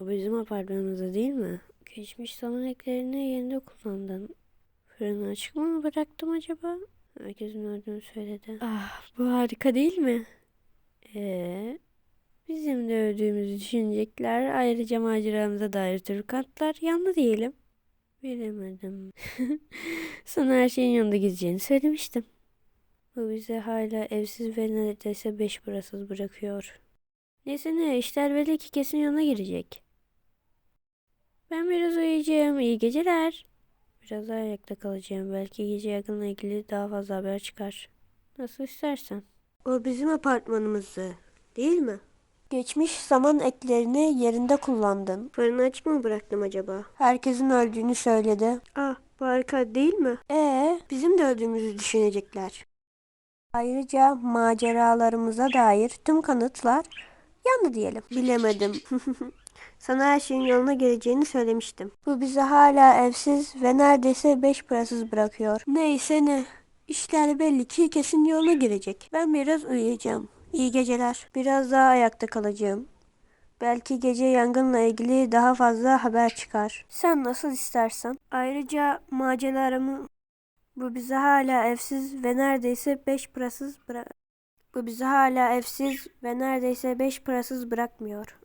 O bizim apartmanımızda değil mi? Geçmiş zaman eklerini yerinde kullandın. Fırını açık mı bıraktım acaba? Herkesin öldüğünü söyledi. Ah bu harika değil mi? Ee, bizim de öldüğümüzü düşünecekler. Ayrıca maceramıza dair tür kanıtlar yandı diyelim. Bilemedim. Sana her şeyin yanında gideceğini söylemiştim. Bu bizi hala evsiz ve neredeyse beş parasız bırakıyor. Neyse ne işler belli ki kesin yana girecek. Ben biraz uyuyacağım. İyi geceler. Biraz daha ayakta kalacağım. Belki gece yakınla ilgili daha fazla haber çıkar. Nasıl istersen. O bizim apartmanımızdı, değil mi? Geçmiş zaman eklerini yerinde kullandın. Fırını açık mı bıraktım acaba? Herkesin öldüğünü söyledi. Ah, harika değil mi? Ee, bizim de öldüğümüzü düşünecekler. Ayrıca maceralarımıza dair tüm kanıtlar yandı diyelim. Bilemedim. Sana her şeyin yoluna geleceğini söylemiştim. Bu bizi hala evsiz ve neredeyse beş parasız bırakıyor. Neyse ne. İşler belli ki kesin yoluna girecek. Ben biraz uyuyacağım. İyi geceler. Biraz daha ayakta kalacağım. Belki gece yangınla ilgili daha fazla haber çıkar. Sen nasıl istersen. Ayrıca maceralarımı bu bizi hala evsiz ve neredeyse beş parasız bırak. Bu bizi hala evsiz ve neredeyse beş parasız bırakmıyor.